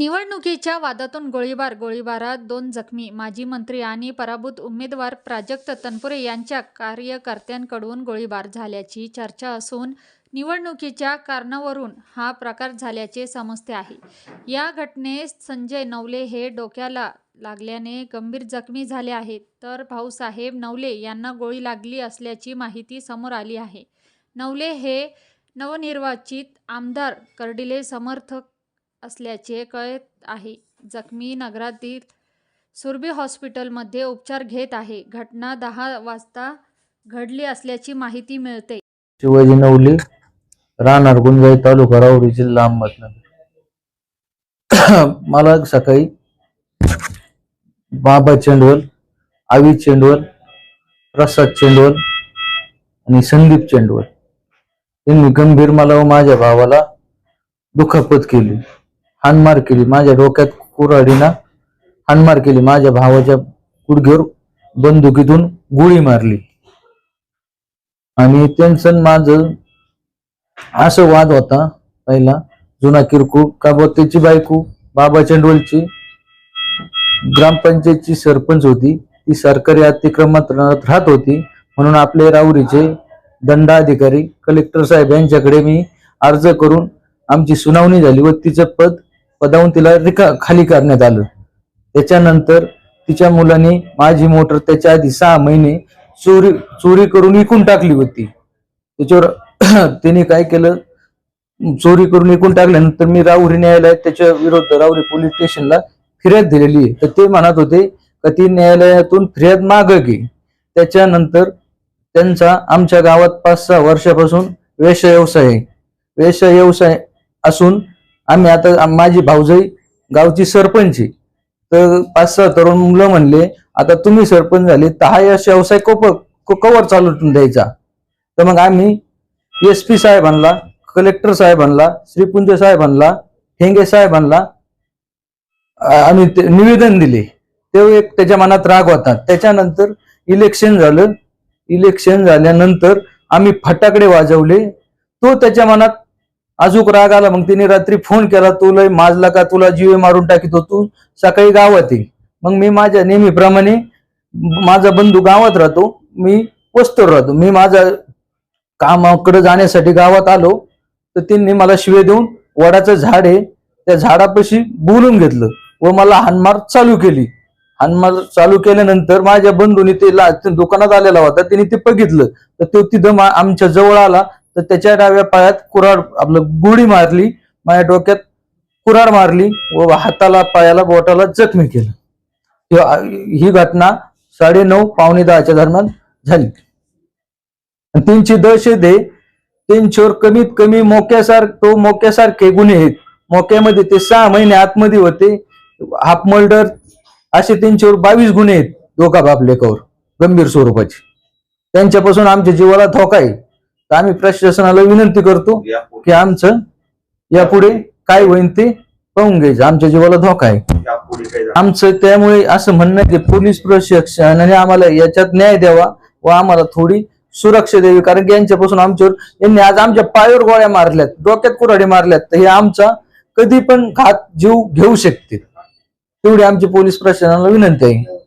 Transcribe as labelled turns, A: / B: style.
A: निवडणुकीच्या वादातून गोळीबार गोळीबारात दोन जखमी माजी मंत्री आणि पराभूत उमेदवार प्राजक्त तनपुरे यांच्या कार्यकर्त्यांकडून गोळीबार झाल्याची चर्चा असून निवडणुकीच्या कारणावरून हा प्रकार झाल्याचे समजते आहे. या घटनेस संजय नवले हे डोक्याला लागल्याने गंभीर जखमी झाले आहेत. तर भाऊसाहेब नवले यांना गोळी लागली असल्याची माहिती समोर आली आहे. नवले हे नवनिर्वाचित आमदार कर्डिले समर्थक असल्याचे कळत आहे. जखमी नगरातील सुरभी हॉस्पिटलमध्ये उपचार घेत आहे. घटना दहा वाजता घडली असल्याची माहिती मिळते.
B: शिवाजी नवली राहणार गुंजाई तालुका राहुरी जिल्हा अहमदनगर. मला सकाळी बाबा चेंडवल आवी चेंडवल प्रसाद चेंडवल आणि संदीप चेंडवल यांनी गंभीर मला व माझ्या भावाला दुखापत केली. हानमार केली. माझ्या डोक्यात कुऱ्हाडीना हानमार केली. माझ्या भावाच्या गुडघ्यावर बंदुकीतून गोळी मारली. आणि त्यांचं माझं असं वाद होता पहिला. जुना किरकोळ का बुवा त्याची बायको बाबा चंडवलची ग्रामपंचायतची सरपंच होती. ती सरकारी अतिक्रमात राहत होती. म्हणून आपले राऊरीचे दंडाधिकारी कलेक्टर साहेब यांच्याकडे मी अर्ज करून आमची सुनावणी झाली व तिचं पद पदावून तिला रिका खाली करण्यात आलं. त्याच्यानंतर तिच्या मुलाने माझी मोटर त्याच्या आधी सहा महिने चोरी चोरी करून विकून टाकली होती. त्याच्यावर त्याने काय केलं? चोरी करून विकून टाकल्यानंतर मी राहुरी न्यायालयात त्याच्या विरुद्ध राहुरी पोलीस स्टेशनला फिर्याद दिलेली आहे. तर ते म्हणत होते का ती न्यायालयातून फिर्याद माग घे त्याच्यानंतर त्यांचा आमच्या गावात पाच सहा वर्षापासून वेश व्यवसाय आहे. वेश व्यवसाय असून आम्ही आता माझी भाऊजाई गावची सरपंच आहे. तर पाच सहा तरुण मुलं म्हणले आता तुम्ही सरपंच झाले तर हा यश व्यवसाय कोप कवर चालू द्यायचा. तर मग आम्ही एस पी साहेबांना कलेक्टर साहेबांना श्रीपुंज साहेबांना ठेंगे साहेबांना अ- आम्ही ते निवेदन दिले. ते एक त्याच्या मनात राग होता. त्याच्यानंतर इलेक्शन झालं. इलेक्शन झाल्यानंतर आम्ही फटाकडे वाजवले. तो त्याच्या मनात अजूक राग आला मग तिने रात्री फोन केला तू लय माजला का? तुला जीवे मारून टाकीत तू सकाळी गावात ये. मग मी माझ्या नेहमीप्रमाणे माझा बंधू गावात राहतो. मी वस्तर राहतो. मी माझा कामाकडे जाण्यासाठी गावात आलो. तर त्यांनी मला शिवे देऊन वडाचं झाड आहे त्या झाडापाशी बोलून घेतलं व मला हानमार चालू केली. हानमार चालू केल्यानंतर माझ्या बंधूने ते ला- दुकानात आलेला होता. त्याने ते बघितलं. तर तो तिथं मा- आमच्या जवळ आला. तर त्याच्या डाव्या पायात कुराड आपलं गोळी मारली माझ्या डोक्यात कुराड मारली व हाताला पायाला बोटाला जखमी केलं. ही घटना साडे नऊ पावणे दहाच्या दरम्यान झाली. आणि त्यांची दहशत आहे त्यांच्यावर कमीत कमी मोक्यासार तो मोक्यासारखे गुन्हे आहेत. मोक्यामध्ये ते सहा महिने आतमध्ये होते. हाफ मर्डर असे त्यांच्यावर बावीस गुन्हे आहेत दोघा बाप लेकावर गंभीर स्वरूपाचे. त्यांच्यापासून आमच्या जीवाला धोका आहे. तर आम्ही प्रशासनाला विनंती करतो की आमचं यापुढे काय होईल ते पाहून घ्यायचं. आमच्या जीवाला धोका आहे. आमचं त्यामुळे असं म्हणणं की पोलीस प्रशासनाने आम्हाला याच्यात न्याय द्यावा व आम्हाला थोडी सुरक्षा द्यावी. कारण की यांच्यापासून आमच्यावर यांनी आज आमच्या पायावर गोळ्या मारल्यात डोक्यात कुऱ्हाडी मारल्यात. तर हे आमचा कधी पण घात जीव घेऊ शकते. तेवढी आमची पोलीस प्रशासनाला विनंती आहे.